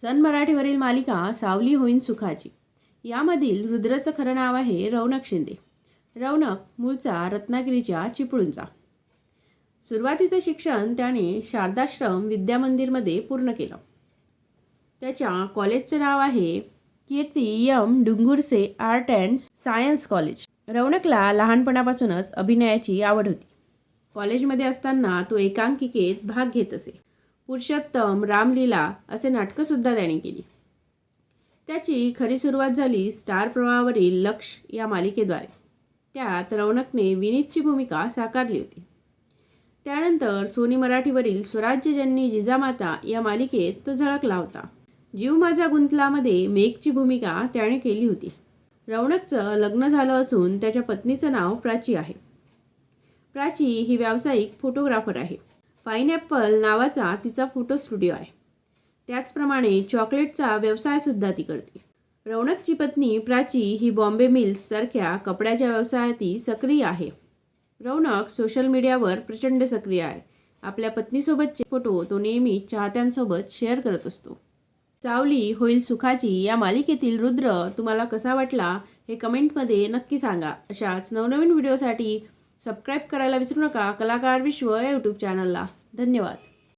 सन मराठीवरील मालिका सावली होईन सुखाची. यामधील रुद्रचं खरं नाव आहे रौनक शिंदे. रौनक मूळचा रत्नागिरीच्या चिपळूणचा. सुरुवातीचं शिक्षण त्याने शारदाश्रम विद्यामंदिरमध्ये पूर्ण केलं. त्याच्या कॉलेजचं नाव आहे Kirti M Doongursee art and science college. रौनकला लहानपणापासूनच अभिनयाची आवड होती. कॉलेजमध्ये असताना तो एकांकिकेत भाग घेत असे. पुरुषोत्तम रामलीला असे नाटकंसुद्धा त्याने केली. त्याची खरी सुरुवात झाली स्टार प्रवाहावरील लक्ष या मालिकेद्वारे. त्यात रौनकने विनीतची भूमिका साकारली होती. त्यानंतर सोनी मराठीवरील स्वराज्यजननी जिजामाता या मालिकेत तो झळकला होता. जीव माझा गुंतलामध्ये मेघची भूमिका त्याने केली होती. रौनकचं लग्न झालं असून त्याच्या पत्नीचं नाव प्राची आहे. प्राची ही व्यावसायिक फोटोग्राफर आहे. पाईनॅपल नावाचा तिचा फोटो स्टुडिओ आहे. त्याचप्रमाणे चॉकलेटचा व्यवसायसुद्धा ती करते. रौनकची पत्नी प्राची ही बॉम्बे मिल्स सारख्या कपड्याच्या व्यवसायातही सक्रिय आहे. रौनक सोशल मीडियावर प्रचंड सक्रिय आहे. आपल्या पत्नीसोबतचे फोटो तो नेहमी चाहत्यांसोबत शेअर करत असतो. सावली होईल सुखाची या मालिकेतील रुद्र तुम्हाला कसा वाटला हे कमेंटमध्ये नक्की सांगा. अशाच नवनवीन व्हिडिओसाठी सबस्क्राईब करायला विसरू नका. कलाकार विश्व या यूट्यूब चॅनलला. धन्यवाद